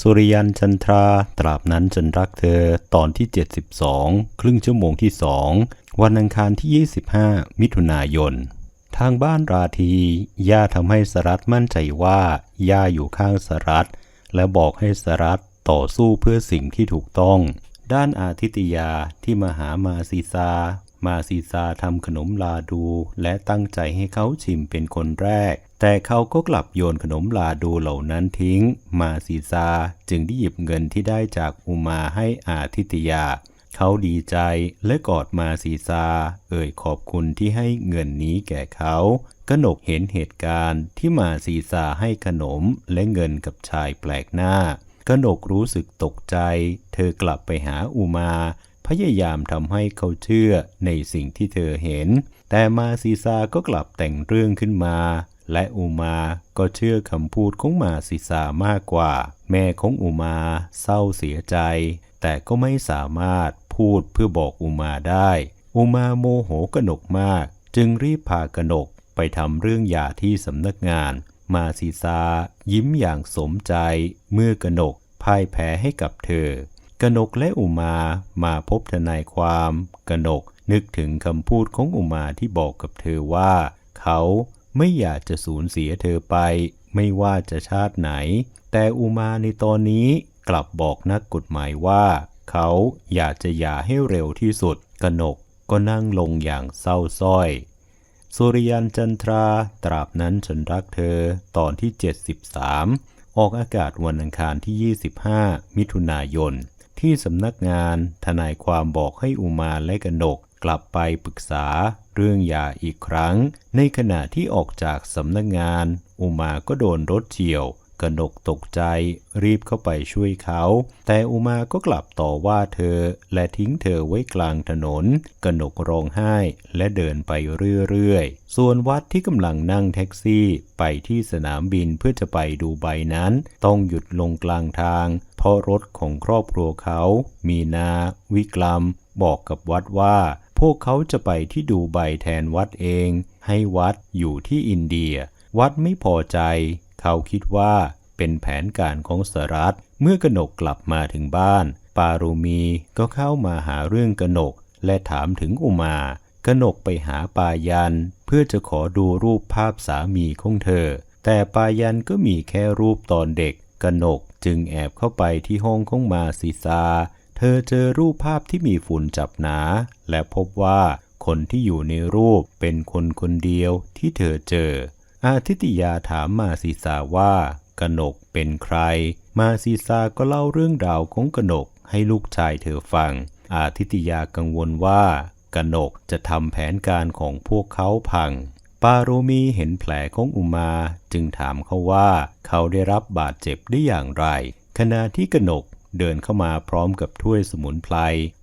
สุริยันจันทราตราบนั้นฉันรักเธอตอนที่ 72 ครึ่งชั่วโมงที่สองวันอังคารที่ 25 มิถุนายน ทางบ้านราที ย่าทำให้สรัตมั่นใจว่า ย่าอยู่ข้างสรัตและบอกให้สรัตต่อสู้เพื่อสิ่งที่ถูกต้อง ด้านอาทิตยาที่มาหามาซีซา มาซีซาทำขนมลาดู และตั้งใจให้เขาชิมเป็นคนแรก แต่เขาก็กลับโยนขนมลาดูเหล่านั้นทิ้ง มาซีซาจึงได้หยิบเงินที่ได้จากอุมาให้อาทิตยา เขาดีใจและกอดมาซีซา เอ่ยขอบคุณที่ให้เงินนี้แก่เขากนกเห็นเหตุการณ์ที่มาซีซาให้ขนมและเงินกับชายแปลกหน้ากนกรู้สึกตกใจ เธอกลับไปหาอุมา พยายามทำให้เขาเชื่อในสิ่งที่เธอเห็น แต่มาซีซาก็กลับแต่งเรื่องขึ้นมา และอุมาก็เชื่อคำพูดของมาซีซามากกว่า แม่ของอุมาเศร้าเสียใจ แต่ก็ไม่สามารถพูดเพื่อบอกอุมาได้ อุมาโมโหกนกมาก จึงรีบพากนกไปทำเรื่องหย่าที่สำนักงาน มาซีซายิ้มอย่างสมใจ เมื่อกนกพ่ายแพ้ให้กับเธอ กนกและอุมามาพบทนายความกนกนึกถึงคำพูดของอุมาที่บอกกับเธอว่า เขาไม่อยากจะสูญเสียเธอไป ไม่ว่าจะชาติไหน แต่อุมาในตอนนี้กลับบอกนักกฎหมายว่า เขาอยากจะหย่าให้เร็วที่สุด กนกก็นั่งลงอย่างเศร้าส้อยสุริยันจันทราตราบนั้นฉันรักเธอตอนที่ 73 ออกอากาศวันอังคารที่ 25 มิถุนายน ที่สำนักงานทนายความบอกให้อุมาและกนกกลับไปปรึกษาเรื่องยาอีกครั้ง ในขณะที่ออกจากสำนักงาน อุมาก็โดนรถเฉียว กนกตกใจรีบเข้าไปช่วยเขา แต่อุมาก็กลับต่อว่าเธอและทิ้งเธอไว้กลางถนน กนกร้องไห้และเดินไปเรื่อยๆ ส่วนวัดที่กำลังนั่งแท็กซี่ไปที่สนามบินเพื่อจะไปดูใบนั้น ต้องหยุดลงกลางทาง เพราะรถของครอบครัวเขา มีนา วิกลัม บอกกับวัดว่า พวกเขาจะไปที่ดูใบแทนวัดเอง ให้วัดอยู่ที่อินเดีย วัดไม่พอใจ เขาคิดว่าเป็นแผนการของสรัฐเมื่อกนกกลับมาถึงบ้าน ปารูมีก็เข้ามาหาเรื่องกนก และถามถึงอุมากนกไปหาปายัน เพื่อจะขอดูรูปภาพสามีของเธอ แต่ปายันก็มีแค่รูปตอนเด็กกนกจึงแอบเข้าไปที่ห้องของมาซิซา เธอเจอรูปภาพที่มีฝุ่นจับหนา และพบว่าคนที่อยู่ในรูปเป็นคนคนเดียวที่เธอเจอ อาทิตยาถามมาซีซาว่ากนกเป็นใคร มาซีซาก็เล่าเรื่องราวของกนกให้ลูกชายเธอฟัง อาทิตยากังวลว่ากนกจะทำแผนการของพวกเขาพัง ปาโรมีเห็นแผลของอุมาจึงถามเขาว่าเขาได้รับบาดเจ็บได้อย่างไร ขณะที่กนกเดินเข้ามาพร้อมกับถ้วยสมุนไพร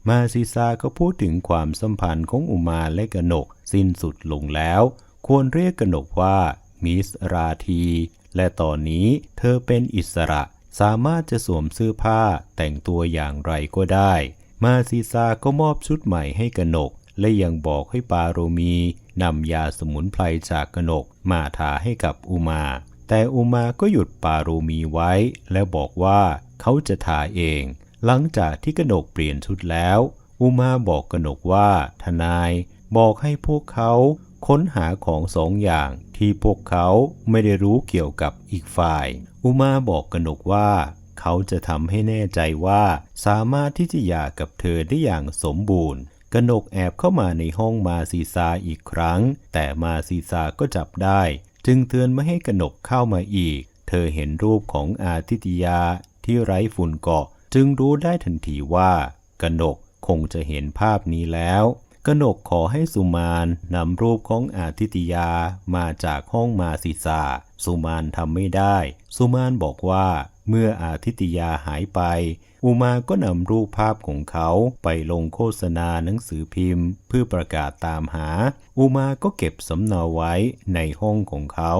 มาซิซาก็พูดถึงความสัมพันธ์ของอุมาและกนกสิ้นสุดลงแล้ว ควรเรียกกนกว่า มิสราที และตอนนี้เธอเป็นอิสระ สามารถจะสวมเสื้อผ้าแต่งตัวอย่างไรก็ได้ มาซิซาก็มอบชุดใหม่ให้กนก และยังบอกให้ปาโรมีนำยาสมุนไพรจากกนกมาทาให้กับอุมา แต่อุมาก็หยุดปาโรมีไว้ และบอกว่าเขาจะทาเอง หลังจากที่กนกเปลี่ยนชุดแล้ว อุมาบอกกนกว่าทนายบอกให้พวกเขาค้นหาของสองอย่าง ที่พวกเขาไม่ได้รู้เกี่ยวกับอีกฝ่าย อุมาบอกกนกว่า เขาจะทำให้แน่ใจว่า สามารถที่จะหย่ากับเธอได้อย่างสมบูรณ์กนกแอบเข้ามาในห้องมาซีซาอีกครั้ง แต่มาซีซาก็จับได้ จึงเตือนไม่ให้กนกเข้ามาอีก เธอเห็นรูปของอาทิตยาที่ไร้ฝุ่นเกาะ จึงรู้ได้ทันทีว่ากนกคงจะเห็นภาพนี้แล้ว กนกขอให้สุมานนำรูปของอาทิตยามาจากห้องมาซิซาสุมานทำไม่ได้ สุมานบอกว่าเมื่ออาทิตยาหายไป อุมาก็นำรูปภาพของเขาไปลงโฆษณาหนังสือพิมพ์ เพื่อประกาศตามหา อุมาก็เก็บสำเนาไว้ในห้องของเขา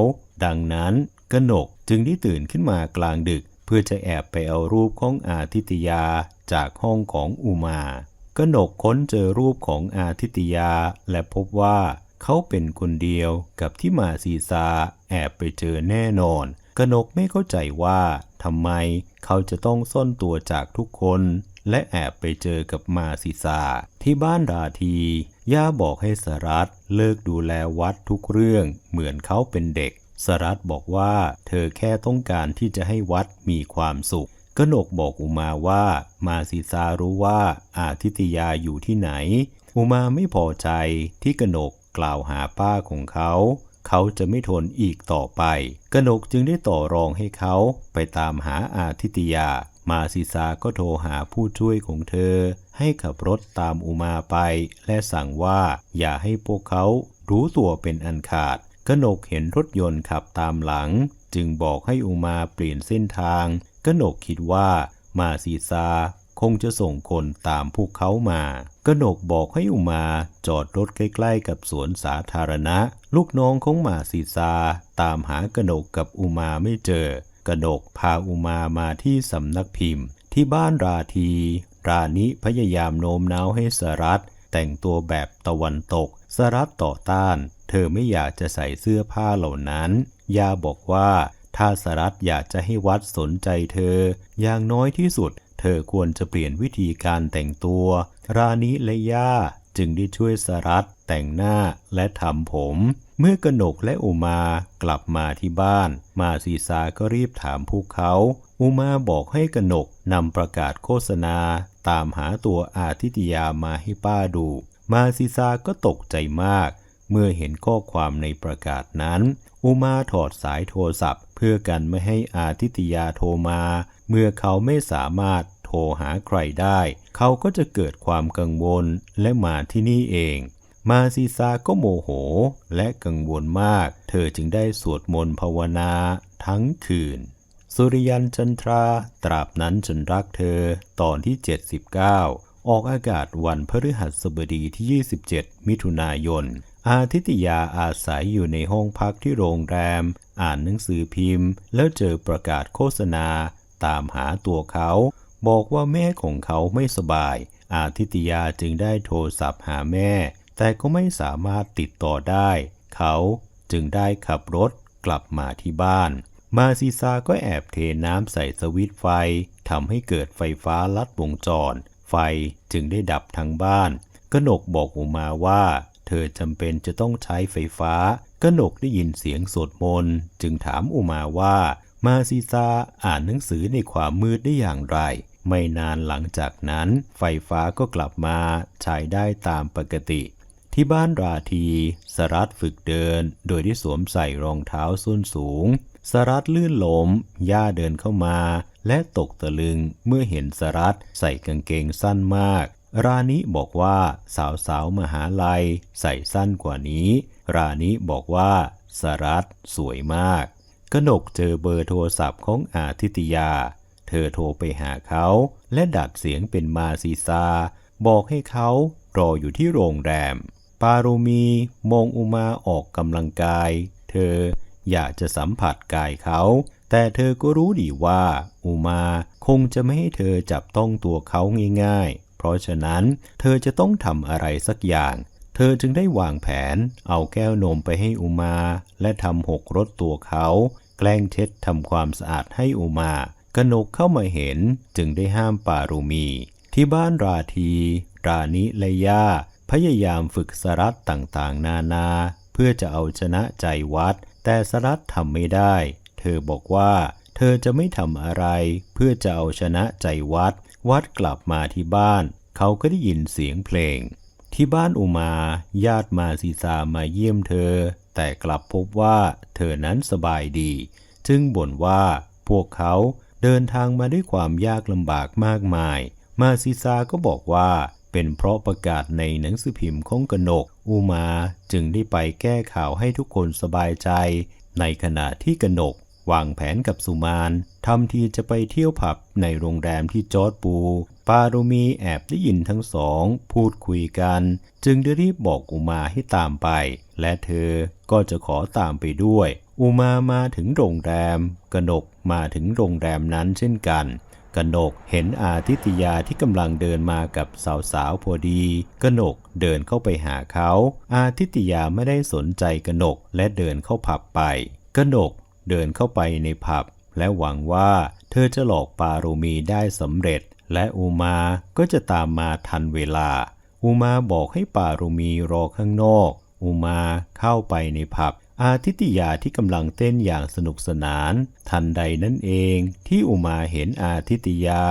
ดังนั้นกนกจึงได้ตื่นขึ้นมากลางดึก เพื่อจะแอบไปเอารูปของอาทิตยาจากห้องของอุมา กนกค้นเจอรูปของอาทิตยา และพบว่าเขาเป็นคนเดียวกับที่มาซีซาแอบไปเจอแน่นอน กนกไม่เข้าใจว่าทำไมเขาจะต้องซ่อนตัวจากทุกคน และแอบไปเจอกับมาซิซาที่บ้านราที ย่าบอกให้สรัตเลิกดูแลวัดทุกเรื่องเหมือนเขาเป็นเด็กสรัตบอกว่าเธอแค่ต้องการที่จะให้วัดมีความสุข กนกบอกอุมาว่ามาซิซารู้ว่าอาทิตยาอยู่ที่ไหน อุมาไม่พอใจที่กนกกล่าวหาป้าของเขา เขาจะไม่ทนอีกต่อไป กนกจึงได้ต่อรองให้เขาไปตามหาอาทิตยา มาซิซาก็โทรหาผู้ช่วยของเธอ ให้ขับรถตามอุมาไป และสั่งว่าอย่าให้พวกเขารู้ตัวเป็นอันขาด กนกเห็นรถยนต์ขับตามหลัง จึงบอกให้อุมาเปลี่ยนเส้นทาง กนกคิดว่ามาซีซาคงจะส่งคนตามพวกเขามากนกบอกให้อุมาจอดรถใกล้ๆกับสวนสาธารณะ ลูกน้องของมาซีซาตามหากนกกับอุมาไม่เจอกนกพาอุมามาที่สำนักพิมพ์ ที่บ้านราที รานิพยายามโน้มน้าวให้สรัตแต่งตัวแบบตะวันตก สรัตต่อต้าน เธอไม่อยากจะใส่เสื้อผ้าเหล่านั้น ยาบอกว่า ถ้าสรัตอยากจะให้วัดสนใจเธอ อย่างน้อยที่สุด เธอควรจะเปลี่ยนวิธีการแต่งตัว รานิและย่าจึงได้ช่วยสรัตแต่งหน้าและทำผม เมื่อกนกและอุมากลับมาที่บ้าน มาซีซาก็รีบถามพวกเขา อุมาบอกให้กนกนำประกาศโฆษณา ตามหาตัวอาทิตยามาให้ป้าดู มาซิซาก็ตกใจมาก เมื่อเห็นข้อความในประกาศนั้น อุมาถอดสายโทรศัพท์ พื่อกันไม่ให้อาทิตยาโทรมา เมื่อเขาไม่สามารถโทรหาใครได้ เขาก็จะเกิดความกังวลและมาที่นี่เอง มาซีซาก็โมโหและกังวลมาก เธอจึงได้สวดมนต์ภาวนาทั้งคืน สุริยันจันทรา ตราบนั้นฉันรักเธอ ตอนที่ 79ออกอากาศวันพฤหัสบดีที่ 27 มิถุนายน อาทิตยาอาศัยอยู่ในห้องพักที่โรงแรม อ่านหนังสือพิมพ์ แล้วเจอประกาศโฆษณา ตามหาตัวเขา บอกว่าแม่ของเขาไม่สบาย อาทิตยาจึงได้โทรศัพท์หาแม่ แต่ก็ไม่สามารถติดต่อได้ เขาจึงได้ขับรถกลับมาที่บ้าน มาซิซาก็แอบเทน้ำใส่สวิตไฟทำให้เกิดไฟฟ้าลัดวงจร ไฟจึงได้ดับทั้งบ้านกนกบอกอุมาว่า เธอจำเป็นจะต้องใช้ไฟฟ้ากนกได้ยินเสียงสวดมนต์จึงถามอุมาว่า มาซิซาอ่านหนังสือในความมืดได้อย่างไร ไม่นานหลังจากนั้น ไฟฟ้าก็กลับมาใช้ได้ตามปกติ ที่บ้านราทีสรัตฝึกเดิน โดยที่สวมใส่รองเท้าส้นสูงสรัตลื่นล้มย่าเดินเข้ามา และตกตะลึงเมื่อเห็นสรัตใส่กางเกงสั้นมาก รานิบอกว่าสาวสาวมหาลัย ใส่สั้นกว่านี้ รานิบอกว่า สรัตสวยมาก กนกเจอเบอร์โทรศัพท์ของอาทิตยา เธอโทรไปหาเขา และดัดเสียงเป็นมาซีซา บอกให้เขารออยู่ที่โรงแรม ปารุมีมองอุมาออกกำลังกาย เธออยากจะสัมผัสกายเขา แต่เธอก็รู้ดีว่า อุมาคงจะไม่ให้เธอจับต้องตัวเขาง่ายๆ ราะฉะนั้นเธอจะต้องทำอะไรสักอย่าง เธอจึงได้วางแผน เอาแก้วนมไปให้อุมา และทำหกรถตัวเขา แกล้งเช็ดทำความสะอาดให้อุมากนกเข้ามาเห็นจึงได้ห้ามปารุมี ที่บ้านราที รานิและย่าพยายามฝึกสรัตต่างๆ นานา เพื่อจะเอาชนะใจวัด แต่สรัตทำไม่ได้ เธอบอกว่า เธอจะไม่ทำอะไร เพื่อจะเอาชนะใจวัด วัดกลับมาที่บ้าน เขาก็ได้ยินเสียงเพลง ที่บ้านอุมา ญาติมาซีซามาเยี่ยมเธอ แต่กลับพบว่าเธอนั้นสบายดี จึงบ่นว่าพวกเขาเดินทางมาด้วยความยากลำบากมากมาย มาซิซาก็บอกว่าเป็นเพราะประกาศในหนังสือพิมพ์ของกนก อุมาจึงได้ไปแก้ข่าวให้ทุกคนสบายใจ ในขณะที่กนก วางแผนกับสุมานทำทีจะไปเที่ยวผับในโรงแรมที่จอร์ดปู ปารุมีแอบได้ยินทั้งสอง พูดคุยกัน จึงได้รีบบอกอุมาให้ตามไป และเธอก็จะขอตามไปด้วย อุมามาถึงโรงแรม กนกมาถึงโรงแรมนั้นเช่นกัน กนกเห็นอาทิตยาที่กำลังเดินมากับสาวๆพอดี กนกเดินเข้าไปหาเขา อาทิตยาไม่ได้สนใจกนกและเดินเข้าผับไป กนก เดินเข้าไปในผับ และหวังว่าเธอจะหลอกปาโรมีได้สำเร็จ และอุมาก็จะตามมาทันเวลาอุมาบอกให้ปาโรมีรอข้างนอกอุมาเข้าไปในผับ อาทิตยาที่กำลังเต้นอย่างสนุกสนาน ทันใดนั่นเองที่อุมาเห็นอาทิตยา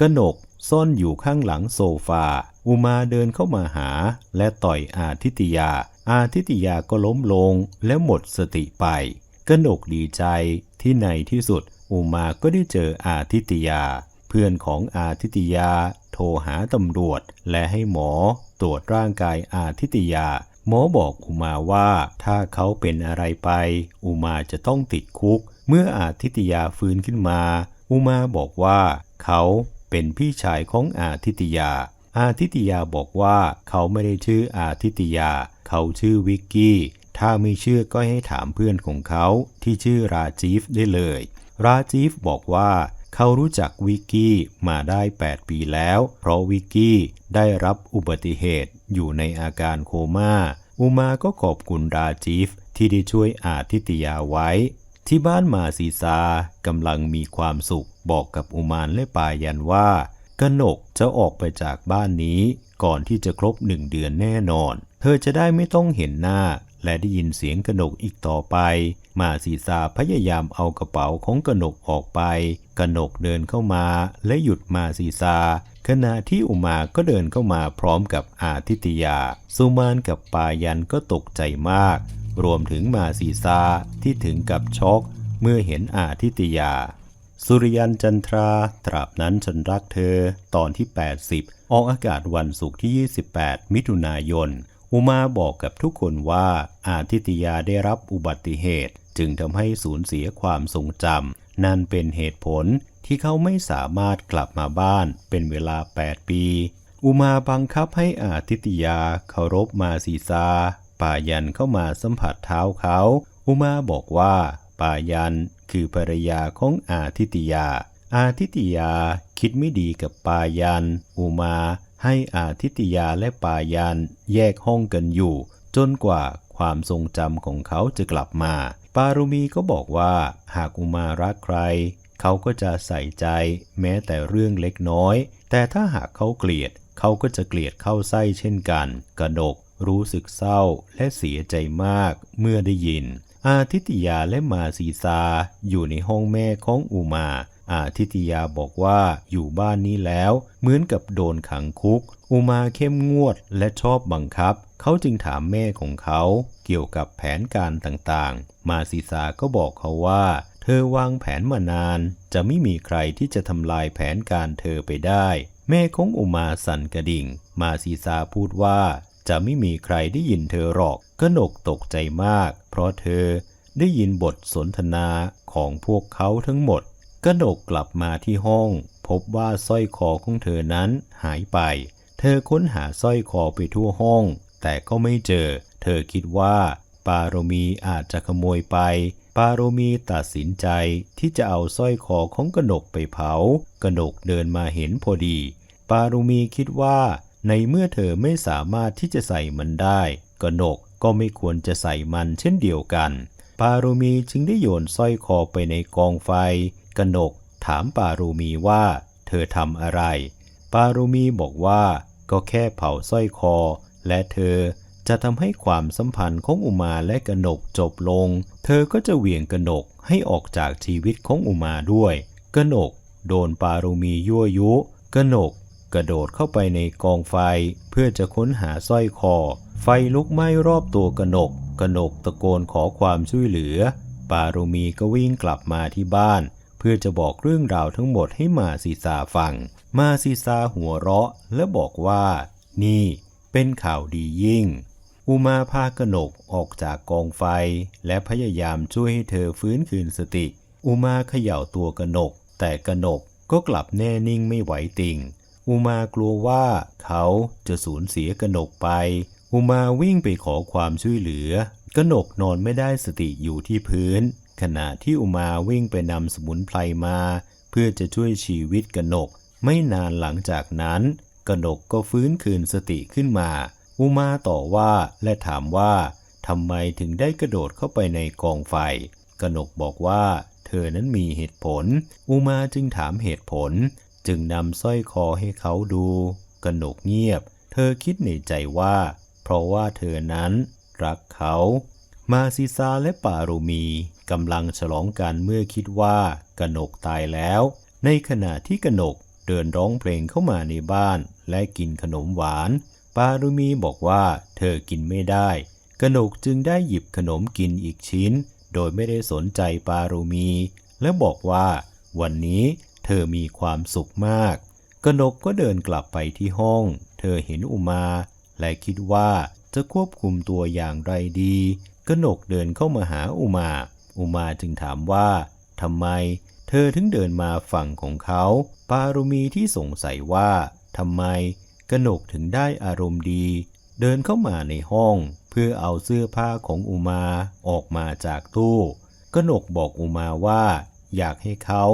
กนกซ่อนอยู่ข้างหลังโซฟา อุมาเดินเข้ามาหา และต่อยอาทิตยา อาทิตยาก็ล้มลงและหมดสติไป กนกดีใจที่ในที่สุดอุมาก็ได้เจออาทิตยา เพื่อนของอาทิตยา โทรหาตำรวจและให้หมอตรวจร่างกายอาทิตยา หมอบอกอุมาว่าถ้าเขาเป็นอะไรไป อุมาจะต้องติดคุก เมื่ออาทิตยาฟื้นขึ้นมา อุมาบอกว่าเขาเป็นพี่ชายของอาทิตยา อาทิตยาบอกว่าเขาไม่ได้ชื่ออาทิตยา เขาชื่อวิกกี้ ถ้าไม่เชื่อก็ให้ถามเพื่อนของเขาที่ชื่อราจีฟได้เลย ราจีฟบอกว่าเขารู้จักวิกกี้มาได้ 8 ปีแล้ว เพราะวิกกี้ได้รับอุบัติเหตุอยู่ในอาการโคม่า อุมาก็ขอบคุณราจีฟที่ได้ช่วยอาทิตยาไว้ ที่บ้านมาซีซากำลังมีความสุขบอกกับอุมานและปายันว่ากนกจะออกไปจากบ้านนี้ ก่อนที่จะครบหนึ่งเดือนแน่นอน เธอจะได้ไม่ต้องเห็นหน้า และได้ยินเสียงกนกอีกต่อไป มาซีซาพยายามเอากระเป๋าของกนกออกไป กนกเดินเข้ามาและหยุดมาซีซาขณะที่อุมาก็เดินเข้ามาพร้อมกับอาทิตยา สุมานกับปายันก็ตกใจมาก รวมถึงมาซีซาที่ถึงกับช็อกเมื่อเห็นอาทิตยา สุริยันจันทราตราบนั้นฉันรักเธอ ตอนที่ 80 ออกอากาศวันศุกร์ที่ 28 มิถุนายน อุมาบอกกับทุกคนว่าอาทิตยาได้รับอุบัติเหตุ จึงทำให้สูญเสียความทรงจำนั่นเป็นเหตุผลที่เขาไม่สามารถกลับมาบ้านเป็นเวลา 8 ปี อุมาบังคับให้อาทิตยาเคารพมาซีซาป่ายันเข้ามาสัมผัสเท้าเขา อุมาบอกว่าป่ายันคือภรรยาของอาทิตยา อาทิตยาคิดไม่ดีกับปายัน อุมา ให้อาทิตยาและปายันแยกห้องกันอยู่ จนกว่าความทรงจำของเขาจะกลับมา ปารุมีก็บอกว่า หากอุมารักใคร เขาก็จะใส่ใจ แม้แต่เรื่องเล็กน้อย แต่ถ้าหากเขาเกลียด เขาก็จะเกลียดเข้าไส้เช่นกัน กระดก รู้สึกเศร้าและเสียใจมากเมื่อได้ยิน อาทิตยาและมาซีซาอยู่ในห้องแม่ของอุมา อาทิตยาบอกว่าอยู่บ้านนี้แล้ว เหมือนกับโดนขังคุก อุมาเข้มงวดและชอบบังคับ เขาจึงถามแม่ของเขา เกี่ยวกับแผนการต่างๆ มาซีซาก็บอกเขาว่า เธอวางแผนมานาน จะไม่มีใครที่จะทำลายแผนการเธอไปได้ แม่ของอุมาสั่นกระดิ่ง มาซีซาพูดว่า จะไม่มีใครได้ยินเธอหรอกกนกตกใจมาก เพราะเธอได้ยินบทสนทนาของพวกเขาทั้งหมด กนกกลับมาที่ห้อง พบว่าสร้อยคอของเธอนั้นหายไป เธอค้นหาสร้อยคอไปทั่วห้อง แต่ก็ไม่เจอ เธอคิดว่าปารมีอาจจะขโมยไป ปารมีตัดสินใจที่จะเอาสร้อยคอของกนกไปเผากนกเดินมาเห็นพอดี ปารมีคิดว่า ในเมื่อเธอไม่สามารถที่จะใส่มันได้กนกก็ไม่ควรจะใส่มันเช่นเดียวกัน ปารมีจึงได้โยนสร้อยคอไปในกองไฟ กนกถามปาโรมีว่า เธอทำอะไร ปาโรมีบอกว่าก็แค่เผาสร้อยคอ และเธอจะทำให้ความสัมพันธ์ของอุมาและกนกจบลง เธอก็จะเหวี่ยงกนกให้ออกจากชีวิตของอุมาด้วย กนกโดนปาโรมียั่วยุ กนกกระโดดเข้าไปในกองไฟ เพื่อจะค้นหาสร้อยคอ ไฟลุกไหม้รอบตัวกนก กนกตะโกนขอความช่วยเหลือ ปาโรมีก็วิ่งกลับมาที่บ้าน พื่อจะบอกเรื่องราวทั้งหมดให้มาซีซาฟัง มาซีซาหัวเราะและบอกว่า นี่เป็นข่าวดียิ่ง อุมาพากนกออกจากกองไฟ และพยายามช่วยให้เธอฟื้นคืนสติ อุมาเขย่าตัวกนก แต่กนกก็กลับแน่นิ่งไม่ไหวติ่ง อุมากลัวว่าเขาจะสูญเสียกนกไป อุมาวิ่งไปขอความช่วยเหลือกนกนอนไม่ได้สติอยู่ที่พื้น ขณะที่อุมาวิ่งไปนำสมุนไพรมา เพื่อจะช่วยชีวิตกนก ไม่นานหลังจากนั้น กนกก็ฟื้นคืนสติขึ้นมา อุมาต่อว่าและถามว่าทำไมถึงได้กระโดดเข้าไปในกองไฟกกนกบอกว่า เธอนั้นมีเหตุผล อุมาจึงถามเหตุผล จึงนำสร้อยคอให้เขาดู กนกเงียบ เธอคิดในใจว่า เพราะว่าเธอนั้นรักเขา มาซิซาและปารุมี กำลังฉลองกันเมื่อคิดว่ากนกตายแล้ว ในขณะที่กนกเดินร้องเพลงเข้ามาในบ้านและกินขนมหวาน ปารุมีบอกว่าเธอกินไม่ได้ กนกจึงได้หยิบขนมกินอีกชิ้น โดยไม่ได้สนใจปารุมี และบอกว่า วันนี้เธอมีความสุขมาก กนกก็เดินกลับไปที่ห้อง เธอเห็นอุมา และคิดว่าจะควบคุมตัวอย่างไรดี กนกเดินเข้ามาหาอุมา อุมาจึงถามว่าทำไมเธอถึงเดินมาฝั่งของเขา ปารุมีที่สงสัยว่าทำไมกนกถึงได้อารมณ์ดี เดินเข้ามาในห้อง เพื่อเอาเสื้อผ้าของอุมาออกมาจากตู้กนกบอกอุมาว่า อยากให้เขา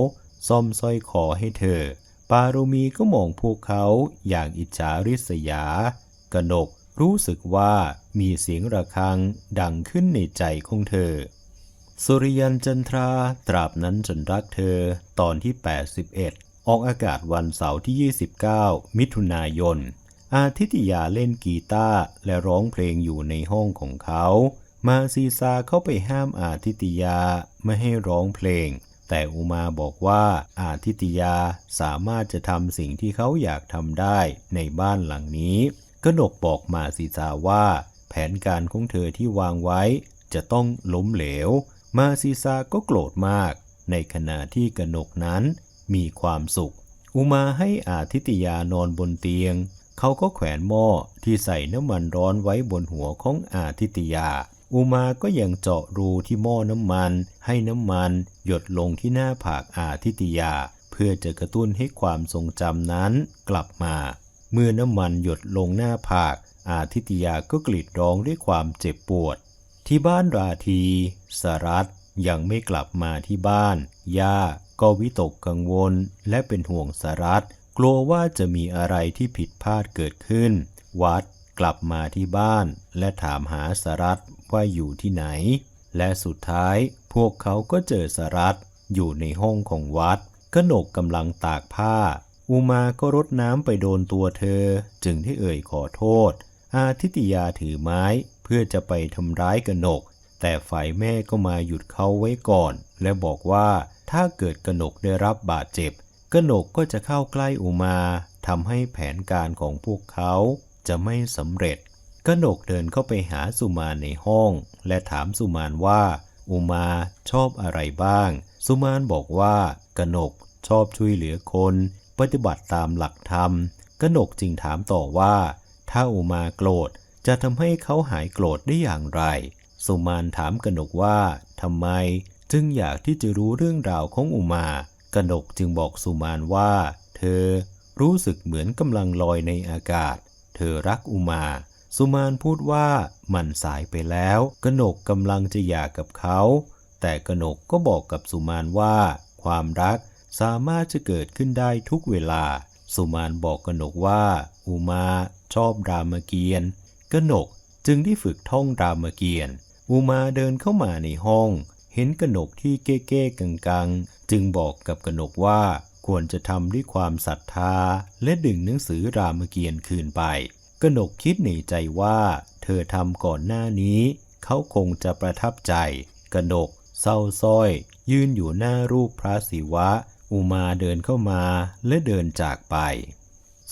ซ่อมสร้อยคอให้เธอ ปารุมีก็มองพวกเขาอย่างอิจฉาริษยากนกรู้สึกว่ามีเสียงระฆังดังขึ้นในใจของเธอ สุริยันจันทราตราบนั้นจนรักเธอ ตอนที่ 81 ออกอากาศวันเสาร์ที่ 29 มิถุนายน อาทิตยาเล่นกีตาร์และร้องเพลงอยู่ในห้องของเขา มาซีซาเข้าไปห้ามอาทิตยาไม่ให้ร้องเพลง แต่อุมาบอกว่าอาทิตยาสามารถจะทำสิ่งที่เขาอยากทำได้ในบ้านหลังนี้กนกบอกมาซีซาว่า แผนการของเธอที่วางไว้จะต้องล้มเหลว มาซีซาก็โกรธมาก ในขณะที่กนกนั้นมีความสุข อุมาให้อาทิตยานอนบนเตียง เขาก็แขวนหม้อที่ใส่น้ำมันร้อนไว้บนหัวของอาทิตยา อุมาก็ยังเจาะรูที่หม้อน้ำมัน ให้น้ำมัน หยดลงที่หน้าผากอาทิตยา เพื่อจะกระตุ้นให้ความทรงจำนั้นกลับมา เมื่อน้ำมันหยดลงหน้าผากอาทิตยาก็กรีดร้องด้วยความเจ็บปวด ที่บ้านราทีสรัตยังไม่กลับมาที่บ้าน ย่าก็วิตกกังวลและเป็นห่วงสรัตกลัวว่าจะมีอะไรที่ผิดพลาดเกิดขึ้น วัดกลับมาที่บ้าน และถามหาสรัตว่าอยู่ที่ไหน และสุดท้ายพวกเขาก็เจอสรัตอยู่ในห้องของวัดกนกกำลังตากผ้า อุมาก็รดน้ำไปโดนตัวเธอ จึงได้เอ่ยขอโทษ อาทิตยาถือไม้ พื่อจะไปทำร้ายกนก แต่ฝ่ายแม่ก็มาหยุดเขาไว้ก่อน และบอกว่าถ้าเกิดกนกได้รับบาดเจ็บ กนกก็จะเข้าใกล้อุมาทำให้แผนการของพวกเขาจะไม่สำเร็จ กนกเดินเข้าไปหาสุมานในห้อง และถามสุมานว่า อุมาชอบอะไรบ้าง สุมานบอกว่ากนกชอบช่วยเหลือคน ปฏิบัติตามหลักธรรม กนกจึงถามต่อว่า ถ้าอุมาโกรธ จะทำให้เขาหายโกรธได้อย่างไร สุมานถามกนกว่าทำไมจึงอยากที่จะรู้เรื่องราวของอุมากนกจึงบอกสุมานว่า เธอรู้สึกเหมือนกำลังลอยในอากาศ เธอรักอุมา สุมานพูดว่ามันสายไปแล้วกนกกำลังจะหย่ากับเขา แต่กนกก็บอกกับสุมานว่า ความรักสามารถจะเกิดขึ้นได้ทุกเวลา สุมานบอกกนกว่า อุมาชอบรามเกียรติ์ กนกจึงได้ฝึกท่องรามเกียรติ์อุมาเดินเข้ามาในห้อง เห็นกนกที่เก้เก้กังกังๆ จึงบอกกับกนกว่าควรจะทำด้วยความศรัทธา และดึงหนังสือรามเกียรติ์คืนไป กนกคิดในใจว่า เธอทำก่อนหน้านี้ เขาคงจะประทับใจ กนกเศร้าส้อย ยืนอยู่หน้ารูปพระศิวะ อุมาเดินเข้ามาและเดินจากไป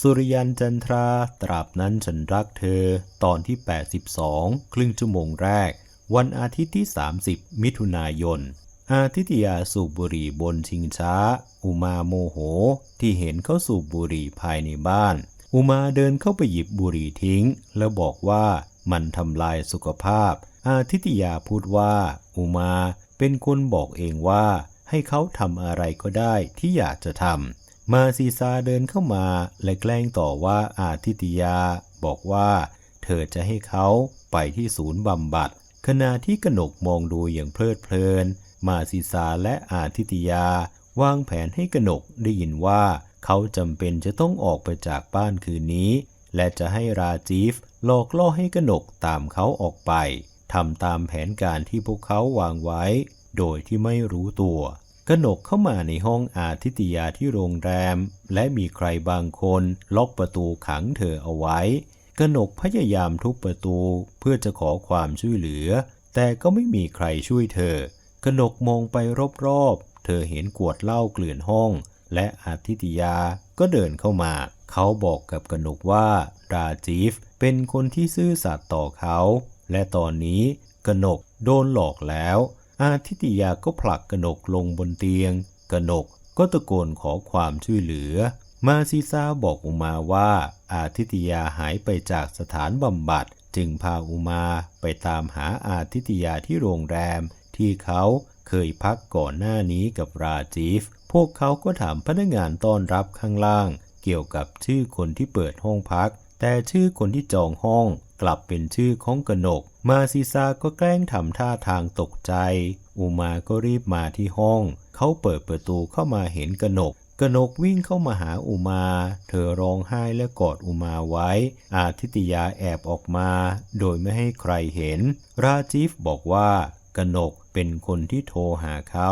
สุริยันจันทราตราบนั้นฉันรักเธอ ตอนที่ 82 ครึ่งชั่วโมงแรก วันอาทิตย์ที่ 30 มิถุนายน อาทิตยาสูบบุหรี่บนชิงช้า อุมาโมโห ที่เห็นเขาสูบบุหรี่ภายในบ้าน อุมาเดินเข้าไปหยิบบุหรี่ทิ้ง แล้วบอกว่ามันทำลายสุขภาพ อาทิตยาพูดว่า อุมาเป็นคนบอกเองว่า ให้เขาทำอะไรก็ได้ที่อยากจะทำ มาซีซาเดินเข้ามาและแกล้งต่อว่าอาทิตยา บอกว่าเธอจะให้เขาไปที่ศูนย์บำบัด ขณะที่กนกมองดูอย่างเพลิดเพลิน มาซีซาและอาทิตยา วางแผนให้กนกได้ยินว่า เขาจำเป็นจะต้องออกไปจากบ้านคืนนี้ และจะให้ราจีฟหลอกล่อให้กนกตามเขาออกไปทำตามแผนการที่พวกเขาวางไว้ โดยที่ไม่รู้ตัว กนกเข้ามาในห้องอาทิตยาที่โรงแรม และมีใครบางคนล็อกประตูขังเธอเอาไว้ กนกพยายามทุบประตูเพื่อจะขอความช่วยเหลือ แต่ก็ไม่มีใครช่วยเธอ กนกมองไปรอบๆ เธอเห็นขวดเหล้าเกลื่อนห้อง และอาทิตยาก็เดินเข้ามา เขาบอกกับกนกว่าราจีฟเป็นคนที่ซื่อสัตย์ต่อเขา และตอนนี้กนกโดนหลอกแล้ว อาทิตยาก็ผลักกนกลงบนเตียง กนกก็ตะโกนขอความช่วยเหลือ มาซิซาบอกอุมาว่า อาทิตยาหายไปจากสถานบำบัด จึงพาอุมาไปตามหาอาทิตยาที่โรงแรม ที่เขาเคยพักก่อนหน้านี้กับราจีฟ พวกเขาก็ถามพนักงานต้อนรับข้างล่าง เกี่ยวกับชื่อคนที่เปิดห้องพัก แต่ชื่อคนที่จองห้อง กลับเป็นชื่อของกนก มาซิซาก็แกล้งทำท่าทางตกใจ อุมาก็รีบมาที่ห้อง เขาเปิดประตูเข้ามาเห็นกนก กนกวิ่งเข้ามาหาอุมา เธอร้องไห้และกอดอุมาไว้ อาทิตยาแอบออกมา โดยไม่ให้ใครเห็น ราจีฟบอกว่ากนกเป็นคนที่โทรหาเขา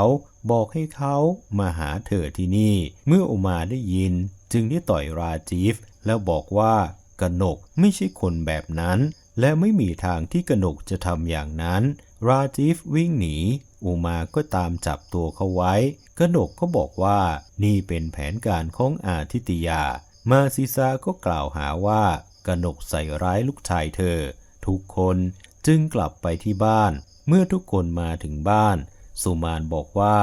บอกให้เขามาหาเธอที่นี่ เมื่ออุมาได้ยิน จึงได้ต่อยราจีฟแล้วบอกว่า กนกไม่ใช่คนแบบนั้น และไม่มีทางที่กนกจะทำอย่างนั้น ราจีฟวิ่งหนีอุมาก็ตามจับตัวเขาไว้ กนกก็บอกว่านี่เป็นแผนการของอาทิตยา มาซิซาก็กล่าวหาว่ากนกใส่ร้ายลูกชายเธอ ทุกคนจึงกลับไปที่บ้าน เมื่อทุกคนมาถึงบ้าน สุมานบอกว่า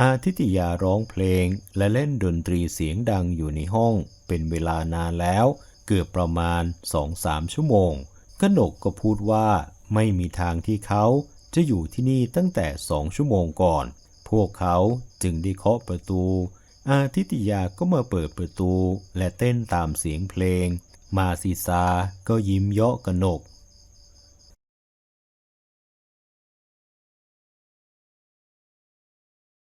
อาทิตยาร้องเพลงและเล่นดนตรีเสียงดังอยู่ในห้องเป็นเวลานานแล้ว เกือบประมาณสองสามชั่วโมงกนกก็พูดว่าไม่มีทางที่เขาจะอยู่ที่นี่ตั้งแต่สองชั่วโมงก่อน พวกเขาจึงได้เคาะประตู อาทิตยาก็มาเปิดประตูและเต้นตามเสียงเพลง มาซีซาก็ยิ้มเยาะกนก